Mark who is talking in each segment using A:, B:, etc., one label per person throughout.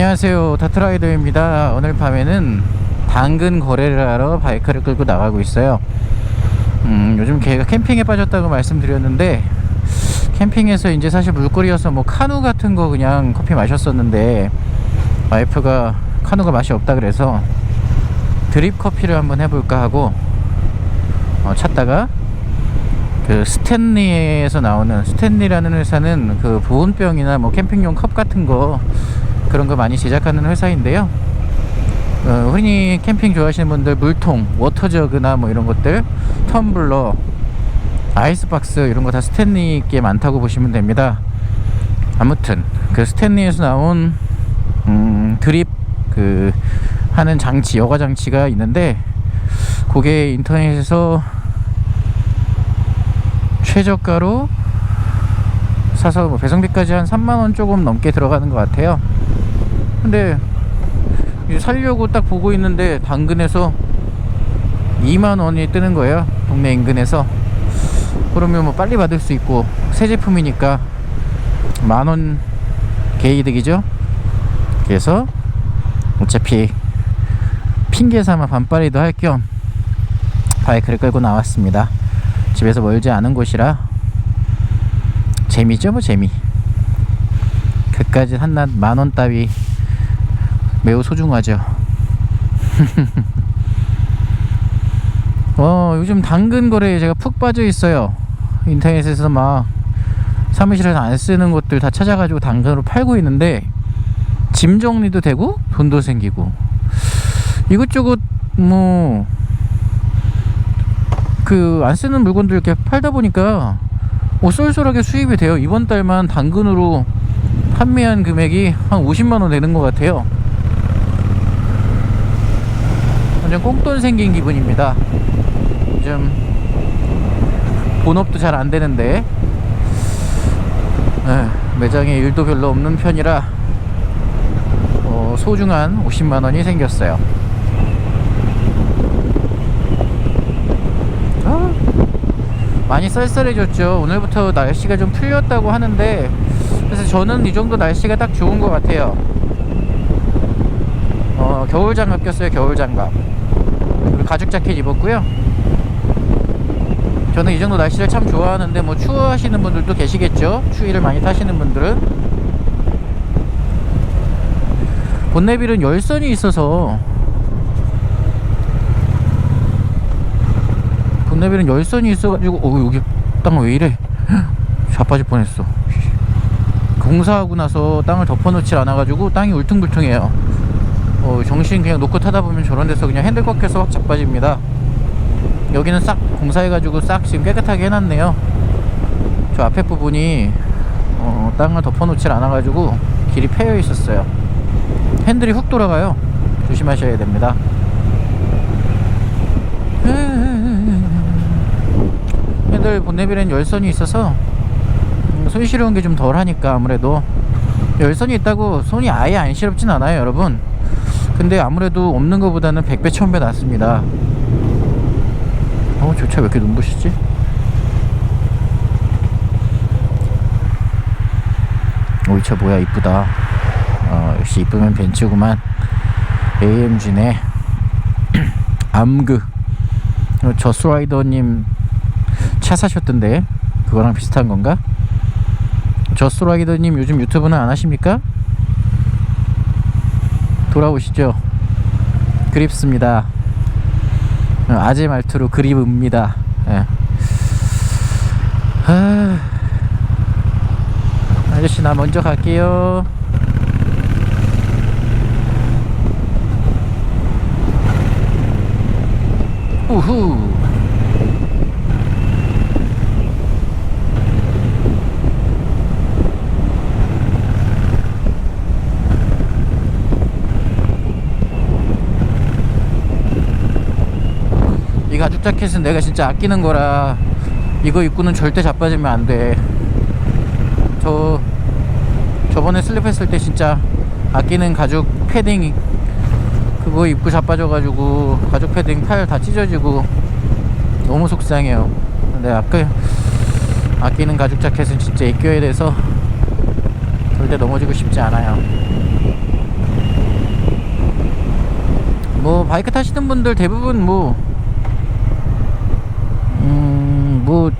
A: 안녕하세요. 다트라이더입니다. 오늘 밤에는 당근 거래를 하러 바이크를 끌고 나가고 있어요. 음, 요즘 걔가 캠핑에 빠졌다고 말씀드렸는데 캠핑에서 이제 사실 물거리여서 뭐 카누 같은 거 그냥 커피 마셨었는데 와이프가 카누가 맛이 없다 그래서 드립 커피를 한번 해볼까 하고 어, 찾다가 그 스탠리에서 나오는 스탠리라는 회사는 그 보온병이나 뭐 캠핑용 컵 같은 거 그런 거 많이 제작하는 회사인데요. 어, 흔히 캠핑 좋아하시는 분들 물통, 워터저그나 뭐 이런 것들, 텀블러, 아이스박스 이런 거 다 스탠리께 많다고 보시면 됩니다. 아무튼 그 스탠리에서 나온 음, 드립 그 하는 장치, 여과 장치가 있는데 그게 인터넷에서 최저가로 사서 뭐 배송비까지 한 3만 원 조금 넘게 들어가는 것 같아요. 근데 살려고 딱 보고 있는데 당근에서 2만원이 뜨는 거예요. 동네 인근에서. 그러면 뭐 빨리 받을 수 있고 새 제품이니까 만원 개이득이죠. 그래서 어차피 핑계 삼아 반빨이도 할 겸 바이크를 끌고 나왔습니다. 집에서 멀지 않은 곳이라 재미죠 뭐 재미 그까지 한낱 만원 따위 매우 소중하죠 어 요즘 당근 거래에 제가 푹 빠져 있어요 인터넷에서 막 사무실에서 안 쓰는 것들 다 찾아가지고 당근으로 팔고 있는데 짐 정리도 되고 돈도 생기고 이것저것 뭐 그 안 쓰는 물건들 이렇게 팔다 보니까 오 쏠쏠하게 수입이 돼요. 이번 달만 당근으로 판매한 금액이 한 50만 원 되는 것 같아요. 완전 꽁돈 생긴 기분입니다. 요즘 본업도 잘 안 되는데 에, 매장에 일도 별로 없는 편이라 어, 소중한 50만 원이 생겼어요. 아, 많이 쌀쌀해졌죠. 오늘부터 날씨가 좀 풀렸다고 하는데 그래서 저는 이 정도 날씨가 딱 좋은 것 같아요. 어, 겨울 장갑 꼈어요. 겨울 장갑. 그리고 가죽 자켓 입었고요. 저는 이 정도 날씨를 참 좋아하는데 뭐 추워하시는 분들도 계시겠죠. 추위를 많이 타시는 분들은 본네빌은 열선이 있어서 본네빌은 열선이 있어가지고 어 여기 땅 왜 이래 자빠질 뻔했어 공사하고 나서 땅을 덮어놓질 않아가지고 땅이 울퉁불퉁해요 어, 정신 그냥 놓고 타다 보면 저런 데서 그냥 핸들 꺾여서 확 자빠집니다. 여기는 싹 공사해가지고 싹 지금 깨끗하게 해놨네요. 저 앞에 부분이 어, 땅을 덮어놓질 않아가지고 길이 패여 있었어요. 핸들이 훅 돌아가요. 조심하셔야 됩니다. 핸들 본네빌엔 열선이 있어서 음, 손 시려운 게 좀 덜 하니까 아무래도 열선이 있다고 손이 아예 안 시렵진 않아요 여러분 근데 아무래도 없는 것보다는 100배 1000배 낫습니다. 어 저차왜 이렇게 눈부시지? 오 이 차 뭐야? 이쁘다. 어 역시 이쁘면 벤츠구만. AMG네. 암그. 어, 저스라이더님 차 사셨던데? 그거랑 비슷한 건가? 저스라이더님 요즘 유튜브는 안 하십니까? 돌아오시죠. 그립습니다. 어, 아재 말투로 그립입니다. 예. 아... 아저씨 나 먼저 갈게요. 우후 이 가죽 자켓은 내가 진짜 아끼는 거라 이거 입고는 절대 자빠지면 안 돼. 저 저번에 슬립했을 때 진짜 아끼는 가죽 패딩 그거 입고 자빠져가지고 가죽 패딩 팔 다 찢어지고 너무 속상해요. 근데 아까 아끼는 가죽 자켓은 진짜 입겨야 돼서 절대 넘어지고 싶지 않아요. 뭐 바이크 타시는 분들 대부분 뭐 음, 뭐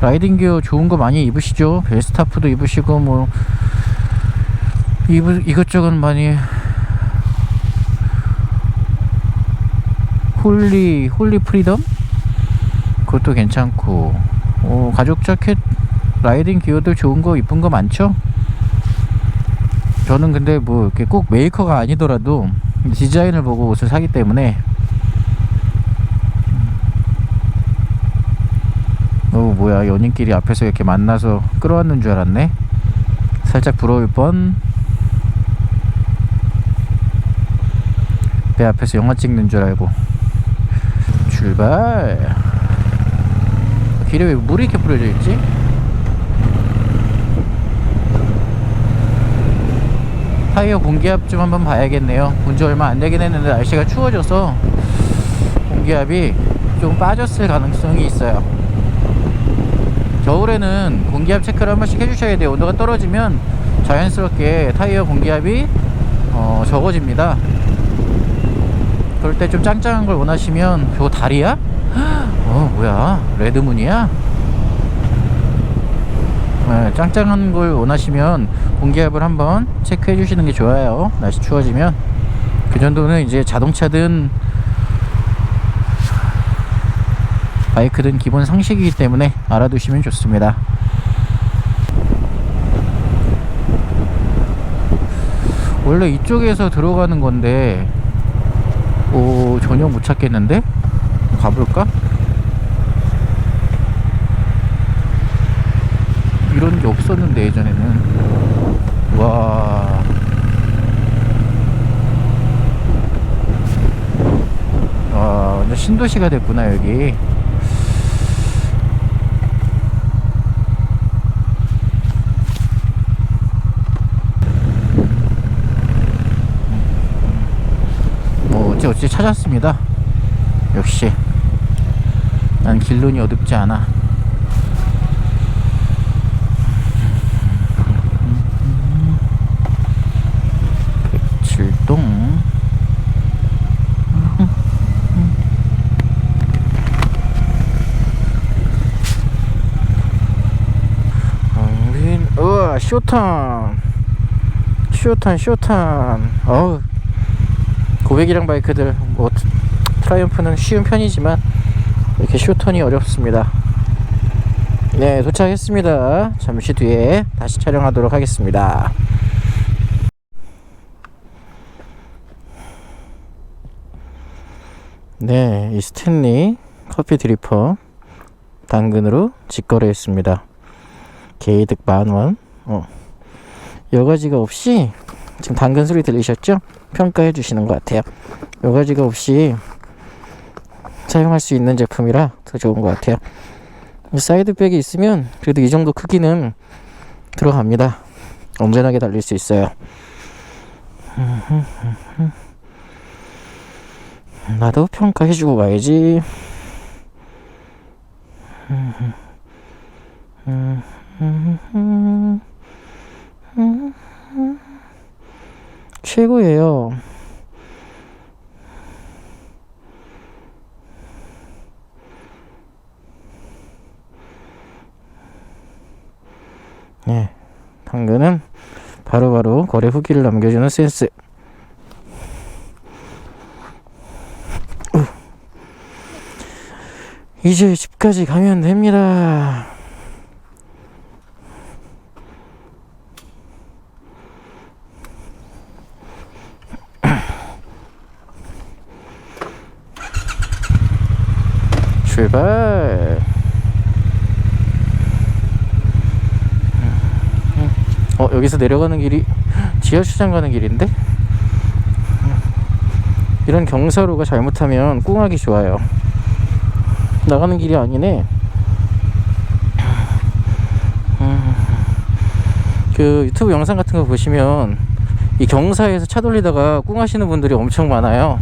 A: 라이딩 기어 좋은 거 많이 입으시죠. 베스타프도 입으시고 뭐 이부, 이것저것 많이 홀리 홀리 프리덤 그것도 괜찮고 어, 가죽 자켓 라이딩 기어들 좋은 거 이쁜 거 많죠. 저는 근데 뭐 이렇게 꼭 메이커가 아니더라도 디자인을 보고 옷을 사기 때문에 어 뭐야 연인끼리 앞에서 이렇게 만나서 끌어왔는 줄 알았네. 살짝 부러울 뻔. 내 앞에서 영화 찍는 줄 알고. 출발. 길에 왜 물이 이렇게 뿌려져 있지? 타이어 공기압 좀 한번 봐야겠네요. 본지 얼마 안 되긴 했는데 날씨가 추워져서 공기압이 좀 빠졌을 가능성이 있어요 겨울에는 공기압 체크를 한 번씩 해주셔야 돼요. 온도가 떨어지면 자연스럽게 타이어 공기압이 어, 적어집니다. 그럴 때 좀 짱짱한 걸 원하시면 저거 다리야? 어 뭐야? 레드문이야? 네, 짱짱한 걸 원하시면 공기압을 한번 체크해 주시는 게 좋아요. 날씨 추워지면. 그 정도는 이제 자동차든 바이크든 기본 상식이기 때문에 알아두시면 좋습니다. 원래 이쪽에서 들어가는 건데 오 전혀 못 찾겠는데? 가볼까? 이런 게 없었는데 예전에는. 와. 와, 완전 신도시가 됐구나 여기 어찌 찾았습니다. 역시 난 길눈이 어둡지 않아. 백칠동. 쇼탄 쇼탄 쇼탄 어우 고백이랑 바이크들 뭐 트- 트라이언프는 쉬운 편이지만 이렇게 쇼턴이 어렵습니다 네 도착했습니다 잠시 뒤에 다시 촬영하도록 하겠습니다 네, 이 스탠리 커피 드리퍼 당근으로 직거래했습니다. 개이득 만원. 어. 여가지가 없이 지금 당근 소리 들리셨죠? 평가해 주시는 것 같아요. 여가지가 없이 사용할 수 있는 제품이라 더 좋은 것 같아요. 이 사이드백이 있으면 그래도 이 정도 크기는 들어갑니다. 언제나게 달릴 수 있어요. 나도 평가해주고 가야지. 최고예요. 네, 당근은 바로바로 거래 후기를 남겨주는 센스. 이제 집까지 가면 됩니다. 출발. 어 여기서 내려가는 길이 지하주차장 가는 길인데 이런 경사로가 잘못하면 꿍하기 좋아요. 나가는 길이 아니네. 음, 그 유튜브 영상 같은 거 보시면 이 경사에서 차 돌리다가 꿍하시는 분들이 엄청 많아요.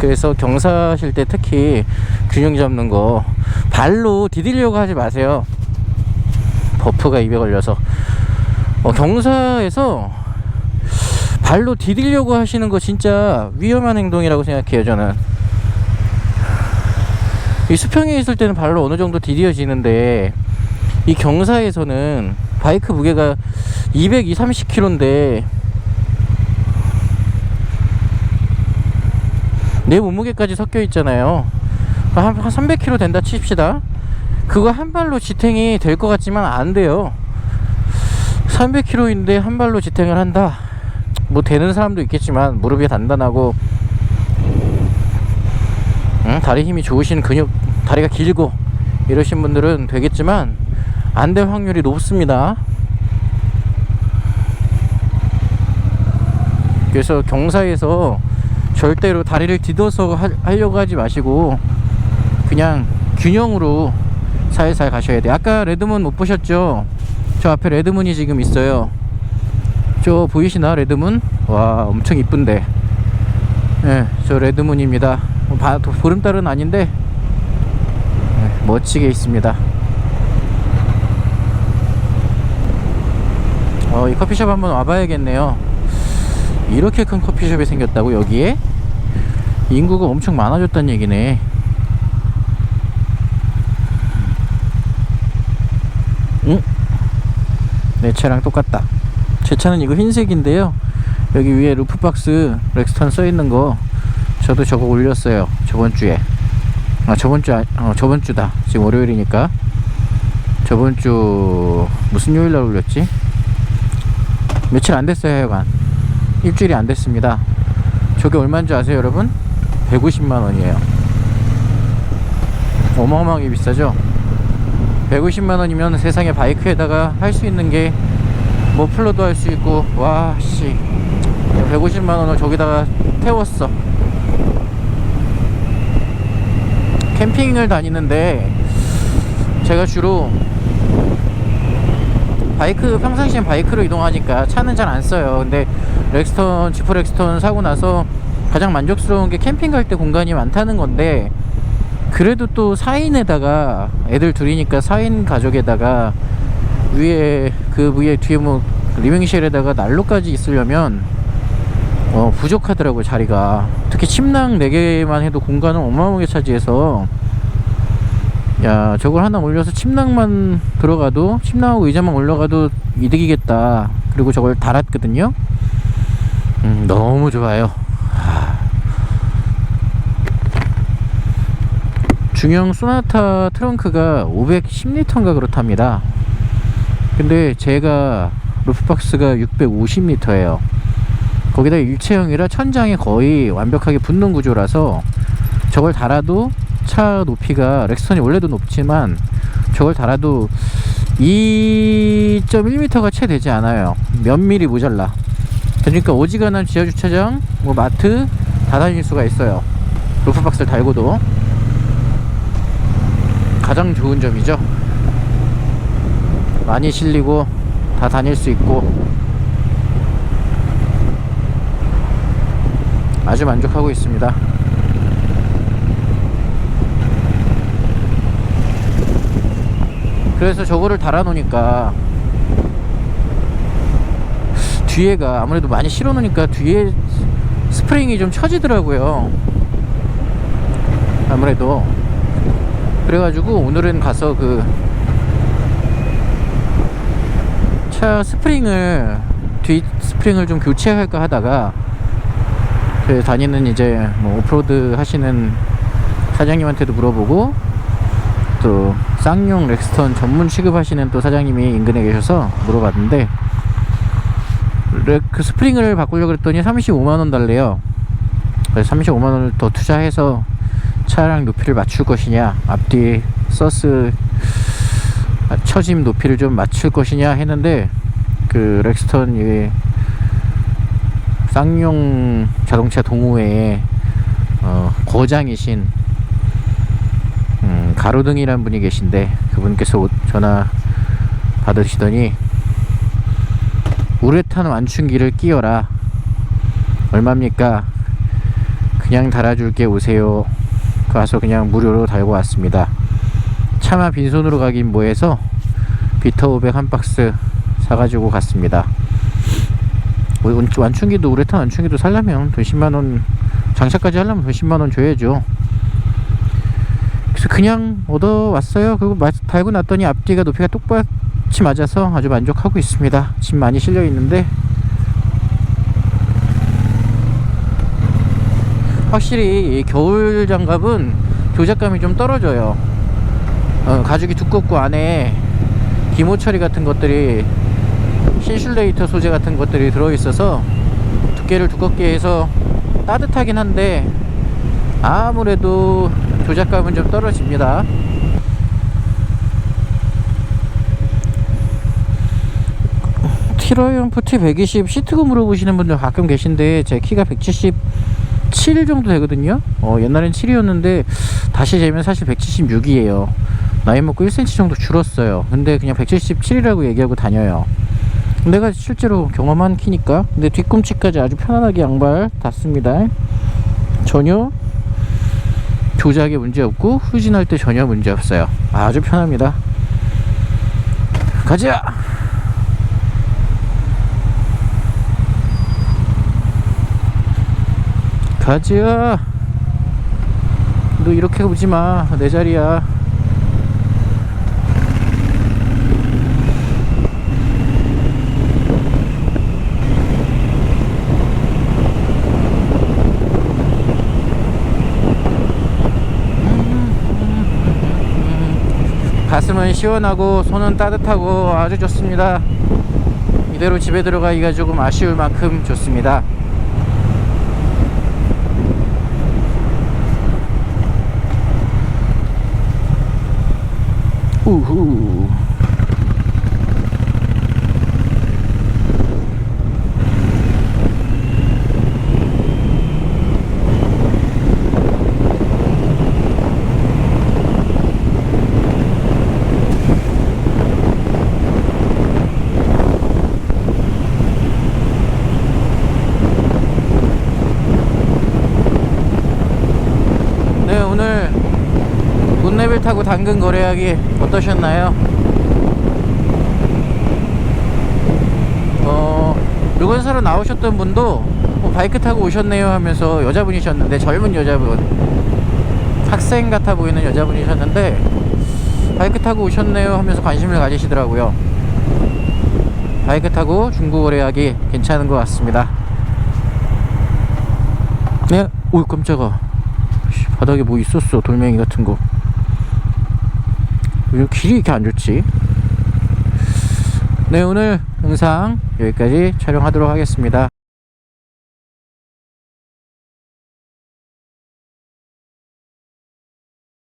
A: 그래서 경사하실 때 특히 균형 잡는 거 발로 디디려고 하지 마세요. 버프가 입에 걸려서. 어, 경사에서 발로 디디려고 하시는 거 진짜 위험한 행동이라고 생각해요 저는. 이 수평에 있을 때는 발로 어느 정도 디뎌지는데 이 경사에서는 바이크 무게가 220, 30kg인데 내 몸무게까지 섞여 있잖아요. 한, 한 300kg 된다 칩시다 그거 한 발로 지탱이 될 것 같지만 안 돼요. 300kg인데 한 발로 지탱을 한다. 뭐 되는 사람도 있겠지만 무릎이 단단하고 응? 다리 힘이 좋으신 근육 다리가 길고 이러신 분들은 되겠지만 안 될 확률이 높습니다. 그래서 경사에서 절대로 다리를 디뎌서 하, 하려고 하지 마시고 그냥 균형으로 살살 가셔야 돼요. 아까 레드문 못 보셨죠? 저 앞에 레드문이 지금 있어요. 저 보이시나 레드문? 와 엄청 이쁜데. 예, 저 레드문입니다. 뭐 바, 도- 보름달은 아닌데 예, 멋지게 있습니다. 어, 이 커피숍 한번 와봐야겠네요. 이렇게 큰 커피숍이 생겼다고 여기에? 인구가 엄청 많아졌다는 얘기네 내 차랑 똑같다. 제 차는 이거 흰색인데요. 여기 위에 루프박스 렉스턴 써있는 거 저도 저거 올렸어요. 저번 주에. 아 저번 주 아, 어, 저번 주다. 지금 월요일이니까. 저번 주 무슨 요일 날 올렸지? 며칠 안 됐어요 하여간. 일주일이 안 됐습니다. 저게 얼마인 줄 아세요 여러분? 150만 원이에요. 어마어마하게 비싸죠 150만 원이면 세상에 바이크에다가 할 수 있는 게 머플러도 할 수 있고 와씨. 150만 원을 저기다가 태웠어. 캠핑을 다니는데 제가 주로 바이크 평상시엔 바이크로 이동하니까 차는 잘 안 써요. 근데 렉스턴 지프 렉스턴 사고 나서 가장 만족스러운 게 캠핑 갈 때 공간이 많다는 건데 그래도 또 4인에다가 애들 둘이니까 4인 가족에다가 위에 그 위에 뒤에 뭐 리빙실에다가 난로까지 있으려면 어 부족하더라고요 자리가. 특히 침낭 4개만 해도 공간을 어마어마하게 차지해서. 야 저걸 하나 올려서 침낭만 들어가도 침낭하고 의자만 올라가도 이득이겠다. 그리고 저걸 달았거든요. 음, 너무 좋아요 중형 소나타 트렁크가 510리터인가 그렇답니다. 근데 제가 루프박스가 650리터예요. 거기다 일체형이라 천장에 거의 완벽하게 붙는 구조라서 저걸 달아도 차 높이가 렉스턴이 원래도 높지만 저걸 달아도 2.1m가 채 되지 않아요. 몇 미리 모자라. 그러니까 오지간한 지하주차장 뭐 마트 다 다닐 수가 있어요. 루프박스를 달고도 가장 좋은 점이죠. 많이 실리고 다 다닐 수 있고 아주 만족하고 있습니다. 그래서 저거를 달아 놓으니까 뒤에가 아무래도 많이 실어 놓으니까 뒤에 스프링이 좀 처지더라고요. 아무래도 그래가지고 오늘은 가서 그 차 스프링을 뒤 스프링을 좀 교체할까 하다가 그 다니는 이제 뭐 오프로드 하시는 사장님한테도 물어보고 또 쌍용 렉스턴 전문 취급하시는 또 사장님이 인근에 계셔서 물어봤는데 렉- 그 스프링을 바꾸려고 그랬더니 35만원 달래요. 그래서 35만원을 더 투자해서 차량 높이를 맞출 것이냐 앞뒤 서스 아, 처짐 높이를 좀 맞출 것이냐 했는데 그 렉스턴 이 쌍용 자동차 동호회의 어, 거장이신 음, 가로등이라는 분이 계신데 그분께서 오- 전화 받으시더니 우레탄 완충기를 끼워라. 얼마입니까? 그냥 달아줄게 오세요 가서 그냥 무료로 달고 왔습니다. 차마 빈손으로 가긴 뭐해서 비터 500 한 박스 사가지고 갔습니다. 완충기도 우레탄 완충기도 살려면 돈 10만원 장착까지 하려면 돈 10만원 줘야죠. 그래서 그냥 얻어왔어요. 그리고 마- 달고 났더니 앞뒤가 높이가 똑같이 맞아서 아주 만족하고 있습니다. 짐 많이 실려 있는데 확실히 이 겨울 장갑은 교작감이 좀 떨어져요. 어, 가죽이 두껍고 안에 기모 처리 같은 것들이 신슐레이터 소재 같은 것들이 들어있어서 두께를 두껍게 해서 따뜻하긴 한데 아무래도 조작감은 좀 떨어집니다. 티러이언 푸티 120 시트고 물어보시는 분들 가끔 계신데 제 키가 177 정도 되거든요. 어, 옛날엔 7이었는데 다시 재면 사실 176이에요. 나이 먹고 1cm 정도 줄었어요. 근데 그냥 177이라고 얘기하고 다녀요. 내가 실제로 경험한 키니까. 근데 뒤꿈치까지 아주 편안하게 양발 닿습니다. 전혀 조작에 문제 없고 후진할 때 전혀 문제 없어요. 아주 편합니다. 가자 가자 너 이렇게 오지 마 내 자리야 가슴은 시원하고 손은 따뜻하고 아주 좋습니다. 이대로 집에 들어가기가 조금 아쉬울 만큼 좋습니다. 우후. 네 오늘 굿레벨 타고 당근 거래하기 어떠셨나요? 어 물건 사러 나오셨던 분도 어, 바이크 타고 오셨네요 하면서 여자분이셨는데 젊은 여자분 학생 같아 보이는 여자분이셨는데 바이크 타고 오셨네요 하면서 관심을 가지시더라고요 바이크 타고 중고 거래하기 괜찮은 것 같습니다 네? 오 깜짝아 씨, 바닥에 뭐 있었어 돌멩이 같은 거 왜 길이 이렇게 안 좋지? 네 오늘 영상 여기까지 촬영하도록 하겠습니다